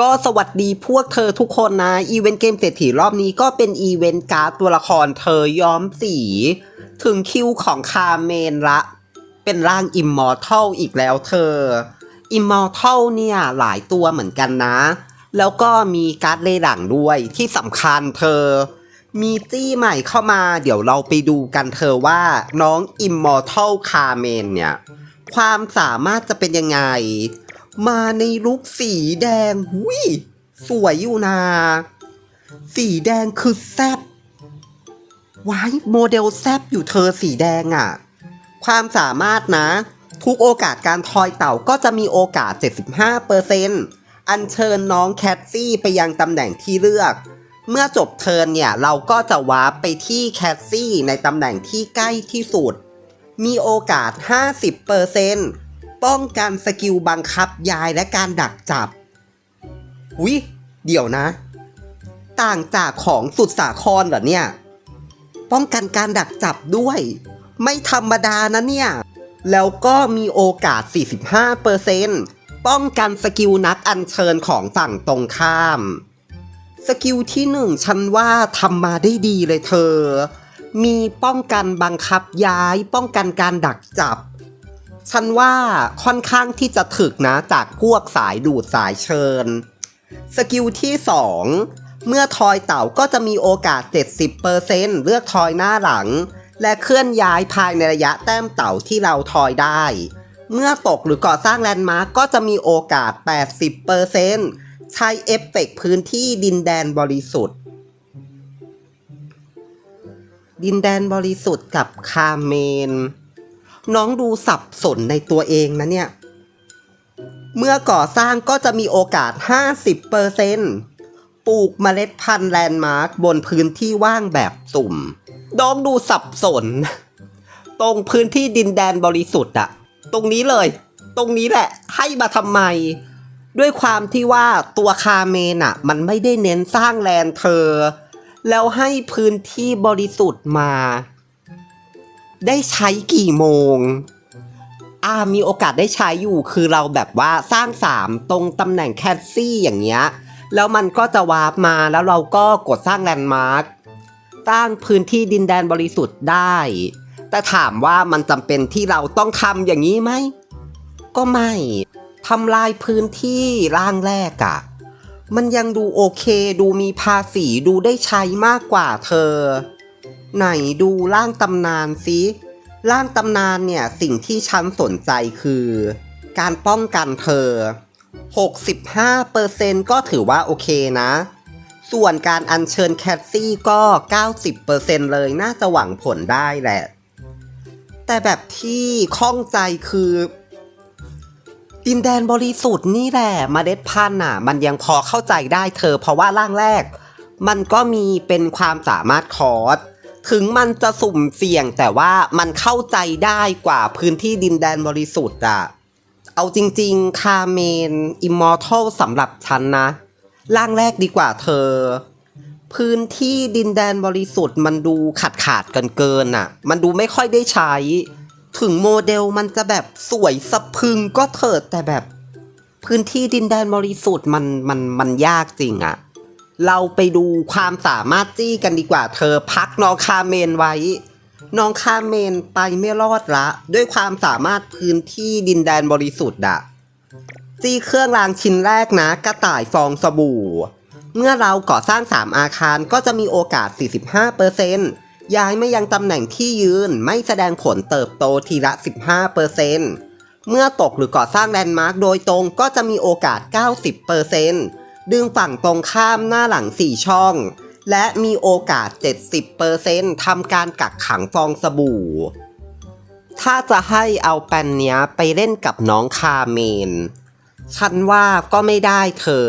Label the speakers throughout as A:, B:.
A: ก็สวัสดีพวกเธอทุกคนนะ อีเวนต์เกมเศรษฐีรอบนี้ก็เป็นอีเวนต์การ์ดตัวละครเธอย้อมสี ถึงคิวของคาเมนละ เป็นร่างอิมมอร์ทัลอีกแล้วเธอ อิมมอร์ทัลเนี่ยหลายตัวเหมือนกันนะ แล้วก็มีการ์ดเลหลังด้วยที่สำคัญเธอ มีจี้ใหม่เข้ามา เดี๋ยวเราไปดูกันเธอว่าน้องอิมมอร์ทัลคาเมนเนี่ย ความสามารถจะเป็นยังไง มาในลุคสีแดงหุยสวยอยู่นะสีแดงคือแซบว้ายโมเดลแซบอยู่เธอสีแดงอะ่ะ ความสามารถนะ ทุกโอกาสการทอยเต่าก็จะมีโอกาส 75%อัญเชิญน้องแคทซี่ไปยังตำแหน่งที่เลือก เมื่อจบเทิร์นเนี่ย เราก็จะวาร์ปไปที่แคทซี่ในตำแหน่งที่ใกล้ที่สุด มีโอกาส 50%ป้อ ป้องกันสกิลบังคับยายและการดักจับวิเดี๋ยวนะ ต่างจากของสุดสาครเหรอเนี่ย ป้องกันการดักจับด้วย ไม่ธรรมดานะเนี่ย แล้วก็มีโอกาส 45%ป้องกันสกิลนักอัญเชิญของฝั่งตรงข้าม สกิลที่หนึ่งฉันว่าทำมาได้ดีเลยเธอ มีป้องกันบังคับย้าย ป้องกันการดักจับ ฉันว่าค่อนข้างที่จะถึกนะจากพวกสายดูดสายเชิญ สกิลที่ 2 เมื่อทอยเต่าก็จะมีโอกาส 70%เลือกทอยหน้าหลัง และเคลื่อนย้ายภายในระยะแต้มเต่าที่เราทอยได้ เมื่อตกหรือก่อสร้างแลนด์มาร์กก็จะมีโอกาส 80%ใช้เอฟเฟกต์พื้นที่ดินแดนบริสุทธิ์ ดินแดนบริสุทธิ์กับคาเมน น้องดูสับสนในตัวเองนะเนี่ย เมื่อก่อสร้างก็จะมีโอกาส 50%ปลูกเมล็ดพันธุ์แลนด์มาร์กบนพื้นที่ว่างแบบสุ่ม น้องดูสับสน ตรงพื้นที่ดินแดนบริสุทธิ์อะตรงนี้เลย ตรงนี้แหละ ให้มาทำไม ด้วยความที่ว่าตัวคาเมนอะมันไม่ได้เน้นสร้างแลนเธอ แล้วให้พื้นที่บริสุทธิ์มา ได้ใช้กี่โมง อ่ามีโอกาสได้ใช้อยู่คือเราแบบว่าสร้างสามตรงตำแหน่งแคทซี่อย่างเงี้ย แล้วมันก็จะวาร์ปมาแล้วเราก็กดสร้างแลนด์มาร์คสร้างพื้นที่ดินแดนบริสุทธิ์ได้ แต่ถามว่ามันจำเป็นที่เราต้องทำอย่างนี้ไหม ก็ไม่ทำลายพื้นที่ร่างแรกอะมันยังดูโอเค ดูมีภาษีดูได้ใช้มากกว่าเธอ ไหนดูร่างตำนานสิร่างตำนานเนี่ยสิ่งที่ฉันสนใจคือ การป้องกันเธอ 65%ก็ถือว่าโอเคนะ ส่วนการอัญเชิญแคทซี่ก็ 90%เลยน่าจะหวังผลได้แหละ แต่แบบที่ข้องใจคือ ดินแดนบริสุทธิ์นี่แหละมาเมล็ดพันธุ์อะ มันยังพอเข้าใจได้เธอ เพราะว่าร่างแรก มันก็มีเป็นความสามารถคอร์ส ถึงมันจะสุ่มเสี่ยงแต่ว่ามันเข้าใจได้กว่าพื้นที่ดินแดนบริสุทธิ์อะเอาจริงๆ คาเมนอิมมอร์ทัลสำหรับฉันนะ ร่างแรกดีกว่าเธอ พื้นที่ดินแดนบริสุทธิ์มันดูขาดขาดกันเกินอะมันดูไม่ค่อยได้ใช้ ถึงโมเดลมันจะแบบสวยสะพึงก็เถิดแต่แบบ พื้นที่ดินแดนบริสุทธิ์มันมันมันยากจริงอะ เราไปดูความสามารถจี้กันดีกว่า เธอพักน้องคาเมนไว้ น้องคาเมนไปไม่รอดละ ด้วยความสามารถพื้นที่ดินแดนบริสุทธิ์อะจี้เครื่องรางชิ้นแรกนะ กระต่ายฟองสบู่ เมื่อเราก่อสร้าง 3 อาคารก็จะมีโอกาส 45%ย้ายไม่ยังตำแหน่งที่ยืนไม่แสดงผลเติบโตทีละ 15%เมื่อตกหรือก่อสร้างแลนด์มาร์กโดยตรงก็จะมีโอกาส 90% ดึงฝั่งตรงข้ามหน้าหลัง 4 ช่อง และมีโอกาส 70%ทำการกักขังฟองสบู่ ถ้าจะให้เอาแปนเนี้ยไปเล่นกับน้องคาเมน ฉันว่าก็ไม่ได้เธอ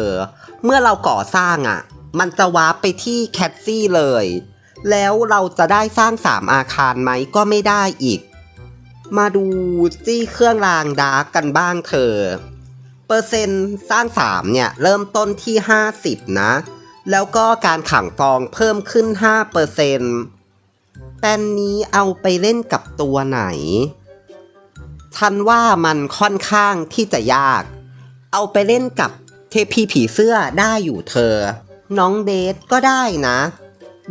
A: เมื่อเราก่อสร้างอะ่ะ มันจะวาร์ปไปที่แคทซี่เลย แล้วเราจะได้สร้างสามอาคารไหมก็ไม่ได้อีก มาดูจี้เครื่องรางดาร์กกันบ้างเธอ เปอร์เซ็นต์สร้างสามเนี่ย เริ่มต้นที่ 50 นะ แล้วก็การขังฟองเพิ่มขึ้น 5%เปอร์เซ็นต์แปนนี้เอาไปเล่นกับตัวไหน ฉันว่ามันค่อนข้างที่จะยาก เอาไปเล่นกับเทพีผีเสื้อได้อยู่เธอ น้องเดทก็ได้นะ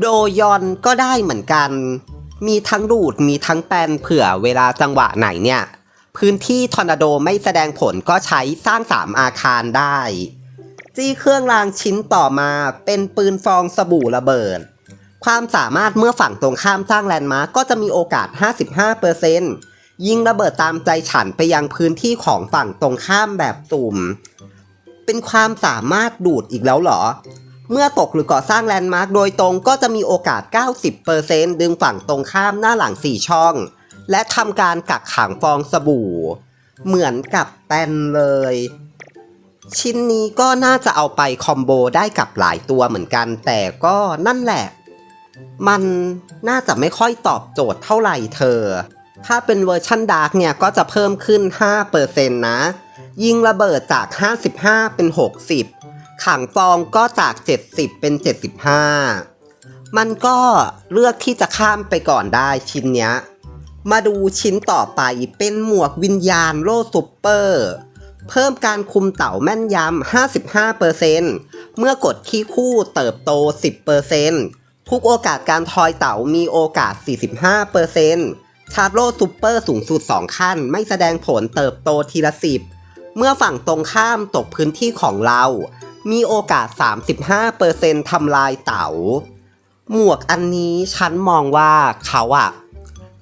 A: โดยอนก็ได้เหมือนกัน มีทั้งดูดมีทั้งแปนเผื่อเวลาจังหวะไหนเนี่ย พื้นที่ทอร์นาโดไม่แสดงผลก็ใช้สร้างสามอาคารได้ จี้เครื่องรางชิ้นต่อมาเป็นปืนฟองสบู่ระเบิด ความสามารถเมื่อฝั่งตรงข้ามสร้างแลนด์มาร์กก็จะมีโอกาส 55%ยิงระเบิดตามใจฉันไปยังพื้นที่ของฝั่งตรงข้ามแบบสุ่ม เป็นความสามารถดูดอีกแล้วเหรอ เมื่อตกหรือก่อสร้างแลนด์มาร์กโดยตรงก็จะมีโอกาส 90%ดึงฝั่งตรงข้ามหน้าหลัง 4 ช่อง และทำการกักขังฟองสบู่ เหมือนกับแปนเลย ชิ้นนี้ก็น่าจะเอาไปคอมโบได้กับหลายตัวเหมือนกัน แต่ก็นั่นแหละ มันน่าจะไม่ค่อยตอบโจทย์เท่าไหร่เธอ ถ้าเป็นเวอร์ชันดาร์กเนี่ยก็จะเพิ่มขึ้น 5%นะ ยิงระเบิดจาก 55 เป็น 60 ขังฟองก็จาก 70 เป็น 75มันก็เลือกที่จะข้ามไปก่อนได้ชิ้นเนี้ย มาดูชิ้นต่อไปเป็นหมวกวิญญาณโลซุปเปอร์ เพิ่มการคุมเต่าแม่นยำ 55%เมื่อกดขี้คู่เติบโต 10%ทุกโอกาสการทอยเต่ามีโอกาส 45%ชาร์โลซูเปอร์สูงสุด 2 ขั้น ไม่แสดงผลเติบโตทีละ 10 เมื่อฝั่งตรงข้ามตกพื้นที่ของเรา มีโอกาส 35%ทำลายเต่า หมวกอันนี้ฉันมองว่าเขาอะ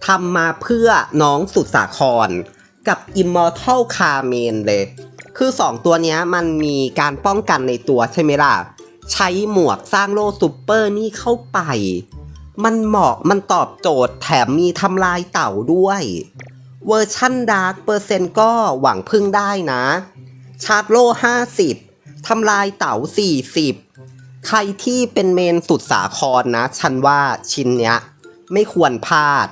A: ทำมาเพื่อน้องสุดสาคร กับ Immortal c a r m e n เลย คือ 2 ตัวนี้มันมีการป้องกันในตัวใช่ไหมล่ะ ใช้หมวกสร้างโลซูเปอร์นี่เข้าไป มันเหมาะมันตอบโจทย์แถมมีทำลายเต่าด้วย เวอร์ชั่นดาร์กเปอร์เซ็นต์ก็หวังพึ่งได้นะ ชาร์จโล่50ทำลายเต่า 40 ใครที่เป็นเมนสุดสาครนะ ฉันว่าชิ้นเนี้ยไม่ควรพลาด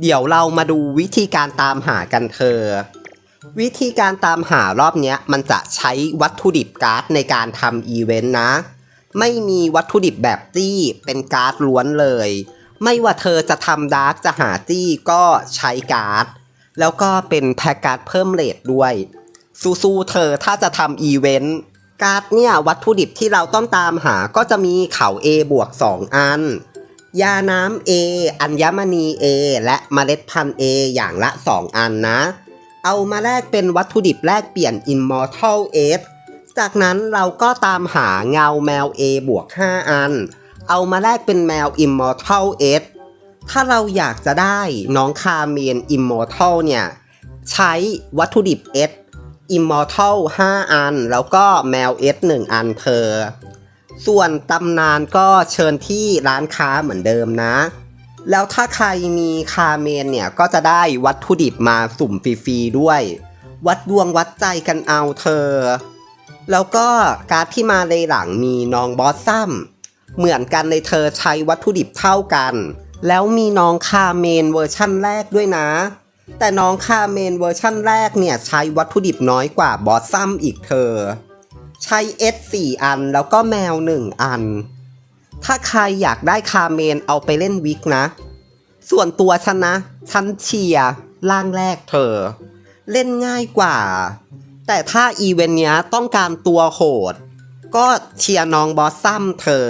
A: เดี๋ยวเรามาดูวิธีการตามหากันเธอ วิธีการตามหารอบนี้มันจะใช้วัตถุดิบการ์ดในการทำอีเวนต์นะ ไม่มีวัตถุดิบแบบจี้เป็นการ์ดล้วนเลย ไม่ว่าเธอจะทำดาร์กจะหาจี้ก็ใช้การ์ด แล้วก็เป็นแพ็กการ์ดเพิ่มเลทด้วยสู้ๆเธอถ้าจะทำอีเวนต์การ์ดเนี่ยวัตถุดิบที่เราต้องตามหาก็จะมีเขา A บวก2อัน ยาน้ำ A อัญมณี A และเมล็ดพันธุ์ A อย่างละ 2 อันนะ เอามาแลกเป็นวัตถุดิบแลกเปลี่ยน Immortal S จากนั้นเราก็ตามหาเงาแมว A บวก 5 อัน เอามาแลกเป็นแมว Immortal S ถ้าเราอยากจะได้น้องคาเมน Immortal เนี่ย ใช้วัตถุดิบ S Immortal 5 อัน แล้วก็แมว S 1 อันเธอ ส่วนตำนานก็เชิญที่ร้านค้าเหมือนเดิมนะ แล้วถ้าใครมีคาเมนเนี่ยก็จะได้วัตถุดิบมาสุ่มฟรีๆด้วย วัดดวงวัดใจกันเอาเธอ แล้วก็การ์ดที่มาในหลังมีน้องบอสซัมเหมือนกันเลยเธอใช้วัตถุดิบเท่ากัน แล้วมีน้องคาเมนเวอร์ชั่นแรกด้วยนะ แต่น้องคาเมนเวอร์ชั่นแรกเนี่ยใช้วัตถุดิบน้อยกว่าบอสซัมอีกเธอ ใช้ S 4 อัน แล้วก็แมว 1 อัน ถ้าใครอยากได้คาเมนเอาไปเล่นวิกนะ ส่วนตัวฉันนะ ฉันเชียร์ล่างแรกเธอ เล่นง่ายกว่า แต่ถ้าอีเวนต์เนี้ยต้องการตัวโหด ก็เชียร์น้องบอสซัมเธอ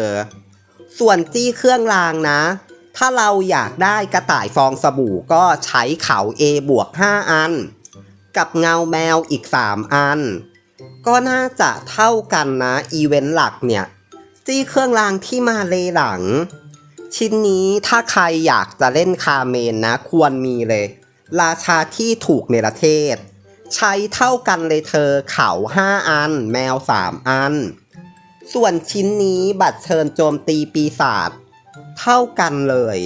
A: ส่วนจี้เครื่องรางนะ ถ้าเราอยากได้กระต่ายฟองสบู่ก็ใช้เขา A บวก5อัน กับเงาแมวอีก 3 อัน ก็น่าจะเท่ากันนะอีเวนต์หลักเนี่ย จี้เครื่องรางที่มาเลหลัง ชิ้นนี้ถ้าใครอยากจะเล่นคาเมนนะ ควรมีเลย ราชาที่ถูกในประเทศ ใช้เท่ากันเลยเธอเขา5อัน แมว3อัน ส่วนชิ้นนี้บัตรเชิญโจมตีปีศาจเท่ากันเลย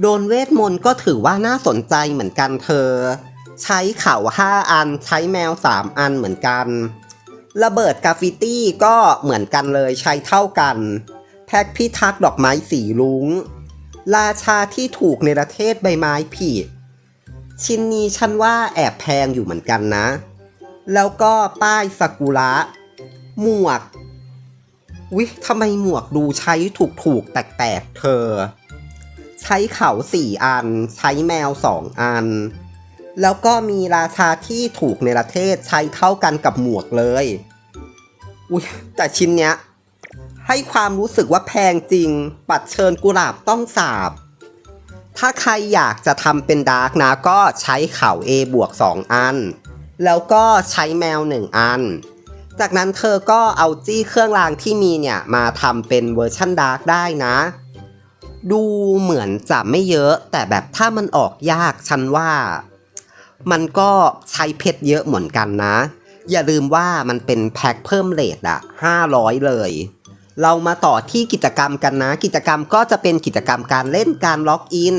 A: โดนเวทมนต์ก็ถือว่าน่าสนใจเหมือนกันเธอ ใช้เข่า5อันใช้แมว3อันเหมือนกัน ระเบิดกราฟฟิตี้ก็เหมือนกันเลยใช้เท่ากัน แพ็กพิทักษ์ดอกไม้สีลุงราชาที่ถูกในประเทศใบไม้ผิด ชิ้นนี้ฉันว่าแอบแพงอยู่เหมือนกันนะ แล้วก็ป้ายซากุระ หมวก วิทำไมหมวกดูใช้ถูกๆแปลกๆเธอ ใช้เขาสี่อัน ใช้แมวสองอัน แล้วก็มีราชาที่ถูกในประเทศใช้เท่ากันกับหมวกเลย อุ้ยแต่ชิ้นเนี้ย ให้ความรู้สึกว่าแพงจริง ปัดเชิญกุหลาบต้องสาบ ถ้าใครอยากจะทำเป็นดาร์กนะก็ใช้เข่า A บวก 2 อัน แล้วก็ใช้แมว 1 อัน จากนั้นเธอก็เอาจี้เครื่องรางที่มีเนี่ย มาทำเป็นเวอร์ชันดาร์กได้นะดูเหมือนจะไม่เยอะ แต่แบบถ้ามันออกยากฉันว่า มันก็ใช้เพชรเยอะเหมือนกันนะ อย่าลืมว่ามันเป็นแพ็คเพิ่มเลทอะ500 เลย เรามาต่อที่กิจกรรมกันนะ กิจกรรมก็จะเป็นกิจกรรมการเล่นการล็อกอิน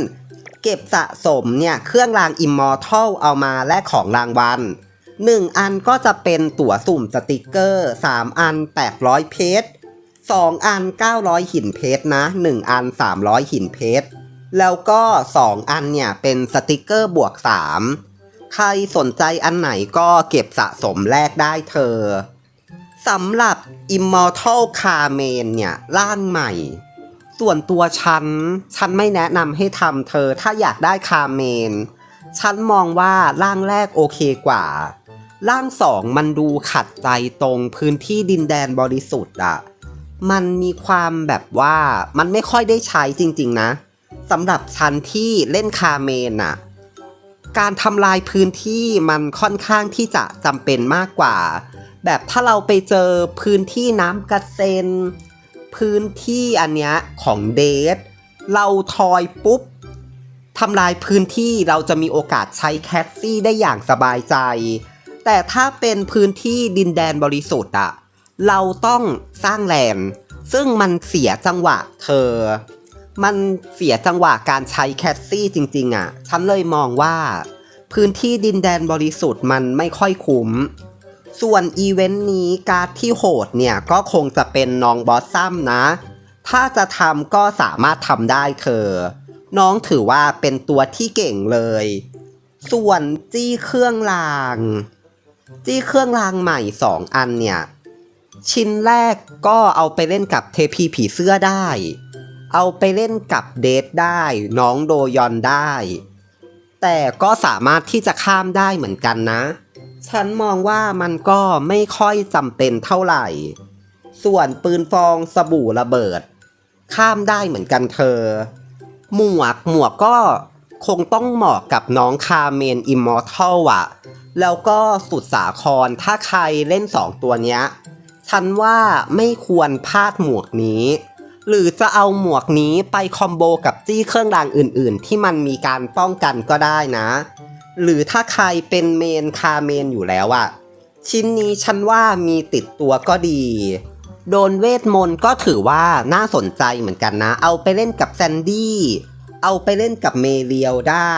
A: เก็บสะสมเนี่ยเครื่องรางอิมมอร์ทัลเอามาแลกของรางวัล 1 อันก็จะเป็นตั๋วสุ่มสติกเกอร์ 3 อัน 800 เพชร2 อัน 900 หินเพชรนะ 1 อัน 300 หินเพชรแล้วก็ 2 อันเนี่ยเป็นสติกเกอร์บวก 3 ใครสนใจอันไหนก็เก็บสะสมแลกได้เธอสำหรับ Immortal c a r m a n เนี่ยร่างใหม่ ส่วนตัวฉัน ฉันไม่แนะนำให้ทำเธอถ้าอยากได้คาเมนฉันมองว่าร่างแรกโอเคกว่า ร่างสองมันดูขัดใจตรงพื้นที่ดินแดนบริสุทธิ์อะมันมีความแบบว่ามันไม่ค่อยได้ใช้จริง ๆ นะสำหรับฉันที่เล่นคาเมนอะ การทำลายพื้นที่มันค่อนข้างที่จะจำเป็นมากกว่า แบบถ้าเราไปเจอพื้นที่น้ำกระเซ็น พื้นที่อันเนี้ยของเดทเราทอยปุ๊บทำลายพื้นที่เราจะมีโอกาสใช้แคสซี่ได้อย่างสบายใจ แต่ถ้าเป็นพื้นที่ดินแดนบริสุทธิ์อะเราต้องสร้างแลนด์ซึ่งมันเสียจังหวะเธอ มันเสียจังหวะการใช้แคสซี่จริง ๆอะฉันเลยมองว่า พื้นที่ดินแดนบริสุทธิ์มันไม่ค่อยคุ้ม ส่วนอีเวนต์นี้การ์ดที่โหดเนี่ย ก็คงจะเป็นน้องบอสซัมนะ ถ้าจะทำก็สามารถทำได้เธอ น้องถือว่าเป็นตัวที่เก่งเลย ส่วนจี้เครื่องราง จี้เครื่องรางใหม่ 2 อันเนี่ย ชิ้นแรกก็เอาไปเล่นกับเทพีผีเสื้อได้ เอาไปเล่นกับเดทได้ น้องโดยอนได้ แต่ก็สามารถที่จะข้ามได้เหมือนกันนะ ฉันมองว่ามันก็ไม่ค่อยจำเป็นเท่าไหร่ ส่วนปืนฟองสบู่ระเบิด ข้ามได้เหมือนกันเธอ หมวกหมวกก็คงต้องเหมาะกับน้องคาเมนอิมมอร์ทัลอะแล้วก็สุดสาครถ้าใครเล่น2ตัวเนี้ย ฉันว่าไม่ควรพลาดหมวกนี้ หรือจะเอาหมวกนี้ไปคอมโบกับจี้เครื่องรางอื่นๆ ที่มันมีการป้องกันก็ได้นะ หรือถ้าใครเป็นเมนคาเมนอยู่แล้วอะชิ้นนี้ฉันว่ามีติดตัวก็ดี โดนเวทมนต์ก็ถือว่าน่าสนใจเหมือนกันนะ เอาไปเล่นกับแซนดี้ เอาไปเล่นกับเมเรียวได้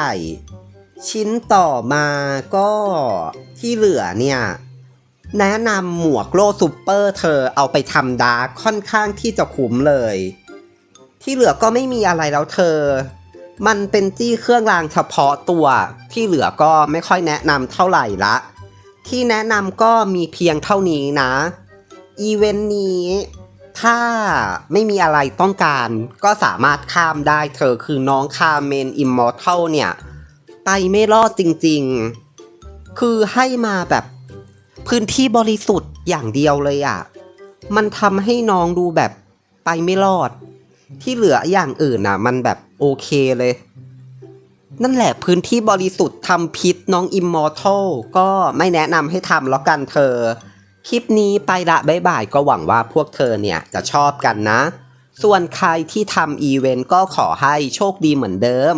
A: ชิ้นต่อมาก็ที่เหลือเนี่ย แนะนำหมวกโลซูเปอร์เธอเอาไปทำดาร์กค่อนข้างที่จะคุ้มเลย ที่เหลือก็ไม่มีอะไรแล้วเธอ มันเป็นจี้เครื่องรางเฉพาะตัว ที่เหลือก็ไม่ค่อยแนะนำเท่าไหร่ละ ที่แนะนำก็มีเพียงเท่านี้นะ อีเวนต์นี้ ถ้าไม่มีอะไรต้องการก็สามารถข้ามได้เธอคือน้องคาเมนอิมมอร์ทัลเนี่ย ไปไม่รอดจริงๆ คือให้มาแบบ พื้นที่บริสุทธิ์อย่างเดียวเลยอะ่ะ มันทำให้น้องดูแบบไปไม่รอด ที่เหลืออย่างอื่นน่ะ มันแบบโอเคเลย นั่นแหละพื้นที่บริสุทธิ์ทำพิษน้องอิมมอร์ทัลก็ไม่แนะนำให้ทำแล้วกันเธอ คลิปนี้ไปละบ๊ายบายก็หวังว่าพวกเธอเนี่ยจะชอบกันนะ ส่วนใครที่ทำอีเวนต์ก็ขอให้โชคดีเหมือนเดิม